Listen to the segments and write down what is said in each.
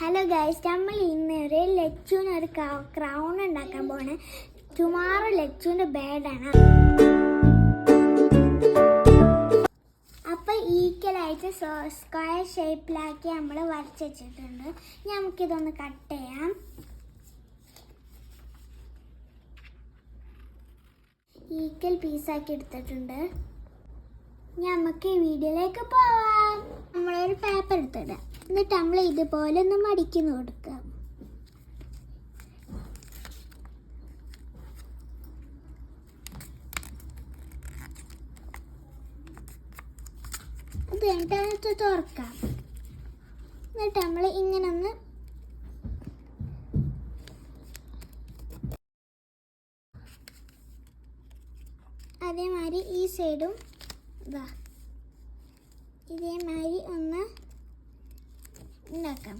Hello guys നമ്മൾ ഇന്ന് ഒരു ലച്ചുവിന് ഒരു ക്രൗൺ ഉണ്ടാക്കാൻ പോണ് ടുമാറോ ലച്ചുവിന്റെ ബേഡാണ് അപ്പൊ ഈക്വലായിട്ട് സ്ക്വയർ ഷേപ്പിലാക്കി നമ്മൾ വരച്ച് വെച്ചിട്ടുണ്ട് നമുക്കിതൊന്ന് കട്ട് ചെയ്യാം. ഈക്വൽ പീസാക്കി എടുത്തിട്ടുണ്ട്. ഇനി നമുക്ക് ഈ വീഡിയോയിലേക്ക് പോവാം. നമ്മളൊരു പേപ്പർ എടുത്തിടാം. എന്നിട്ട് നമ്മൾ ഇതുപോലെ ഒന്ന് മടിക്കുന്നു കൊടുക്കാം അത് കഴിഞ്ഞിട്ട് തുറക്കാം. എന്നിട്ട് നമ്മൾ ഇങ്ങനെ ഒന്ന് അതേമാതിരി ഈ സൈഡും ഇതാ. ഇതേമാതിരി ഒന്ന് ഉണ്ടാക്കാം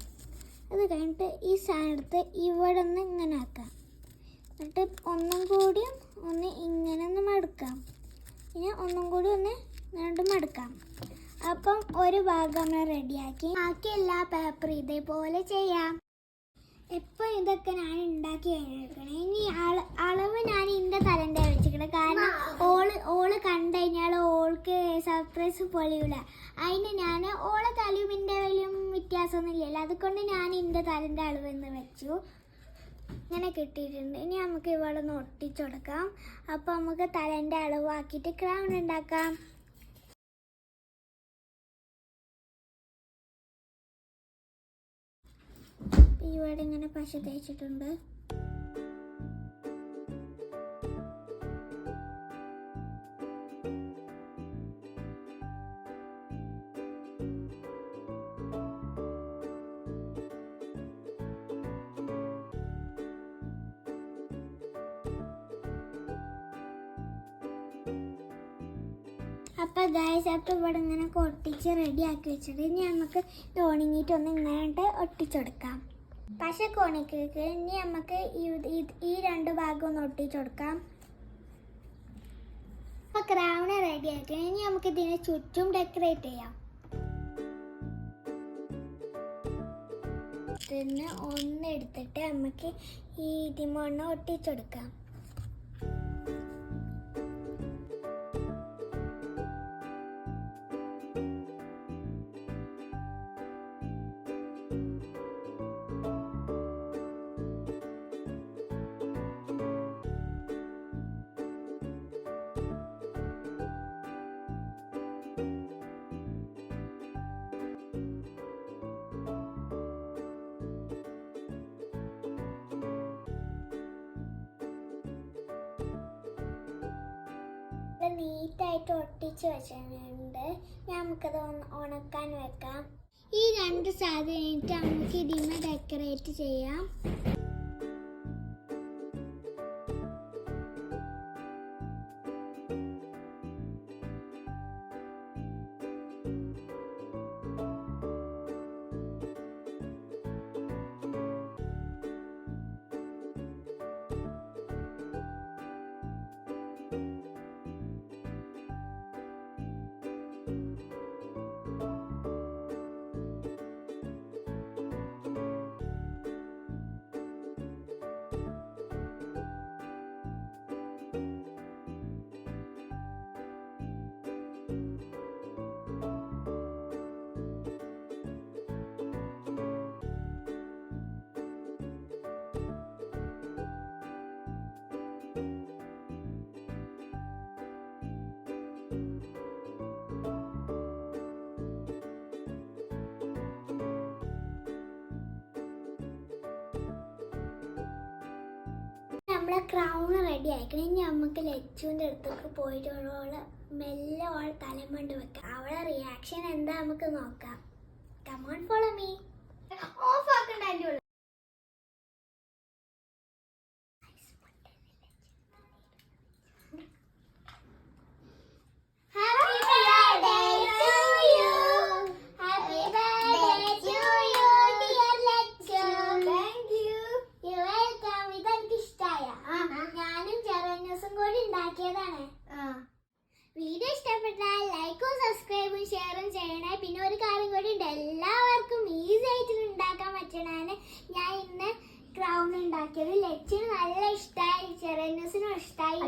അത് കഴിഞ്ഞിട്ട് ഈ സാധനത്ത് ഇവിടെ നിന്ന് ഇങ്ങനെ ആക്കാം. എന്നിട്ട് ഒന്നും കൂടി ഒന്ന് ഇങ്ങനെ ഒന്ന് മടുക്കാം. പിന്നെ ഒന്നും കൂടി ഒന്ന് രണ്ട് മടുക്കാം. അപ്പം ഒരു ഭാഗം നമ്മൾ റെഡിയാക്കി. ബാക്കി എല്ലാ പേപ്പറും ഇതേപോലെ ചെയ്യാം. എപ്പോൾ ഇതൊക്കെ ഞാൻ ഉണ്ടാക്കി കഴിഞ്ഞിരിക്കണേ? ഇനി അള- അളവ് ഞാൻ എന്റെ തലന്റെ വെച്ചിരിക്കണം. കാരണം ഓൾ ഓൾ കണ്ടു കഴിഞ്ഞാൽ ഓൾക്ക് സർപ്രൈസ് പൊളിയൂല അതിന് ഞാൻ ഓളെ അതുകൊണ്ട് ഞാൻ എന്റെ തലന്റെ അളവ് എന്ന് വെച്ചു. ഇങ്ങനെ കിട്ടിയിട്ടുണ്ട്. ഇനി നമുക്ക് ഇവിടെ ഒന്ന് ഒട്ടിച്ചുകൊടുക്കാം അപ്പോൾ നമുക്ക് തലേന്റെ അളവാക്കിയിട്ട് ക്രൗൺ ഉണ്ടാക്കാം. ഇവിടെ ഇങ്ങനെ പശ തേച്ചിട്ടുണ്ട്. അപ്പൊ ഗായ്സ് അപ്പൊ ഇവിടെ ഇങ്ങനെ ഒട്ടിച്ച് റെഡി ആക്കി വെച്ചിട്ട് ഇനി നമുക്ക് ഇത് ഉണങ്ങിയിട്ട് ഒന്ന് ഇങ്ങനെ ഒട്ടിച്ചെടുക്കാം പശ കോണിക്ക് ഇനി നമുക്ക് ഈ- രണ്ട് ഭാഗം ഒന്ന് ഒട്ടിച്ചെടുക്കാം അപ്പൊ ക്രൗണ് റെഡി ആക്കി. ഇനി നമുക്ക് ഇതിനെ ചുറ്റും ഡെക്കറേറ്റ് ചെയ്യാം. ഒന്ന് എടുത്തിട്ട് നമുക്ക് ഈ ഇതിമണ്ണ ഒട്ടിച്ചെടുക്കാം നീറ്റായിട്ട് ഒട്ടിച്ച് വെച്ചിട്ടുണ്ട്. നമുക്കത് ഉണക്കാൻ വെക്കാം. ഈ രണ്ട് സാധനം നമുക്ക് ഇതിന്മേ ഡെക്കറേറ്റ് ചെയ്യാം. നമ്മളെ ക്രൗൺ റെഡി ആക്കണം ഇനി നമുക്ക് ലച്ചുവിന്റെ അടുത്തേക്ക് പോയിട്ട് ഓൾ മെല്ലെ ഓൾ തലമണ്ട് വെക്കാം. അവളെ റിയാക്ഷൻ എന്താ നമുക്ക് നോക്കാം. കമോൺ ഫോളോ മീ ഓഫ് ആക്കണ്ട ഉണ്ടാക്കിയതാണ് വീഡിയോ ഇഷ്ടപ്പെട്ടാൽ ലൈക്കും സബ്സ്ക്രൈബും ഷെയറും ചെയ്യണേ. പിന്നെ ഒരു കാര്യം കൂടി ഉണ്ട്. എല്ലാവർക്കും ഈസി ആയിട്ട് ഉണ്ടാക്കാൻ പറ്റണാണ് ഞാൻ ഇന്ന് ക്രൗൺ ഉണ്ടാക്കിയത് ലച്ചിന് നല്ല ഇഷ്ടമായി ചെറിയ ഇഷ്ടമായി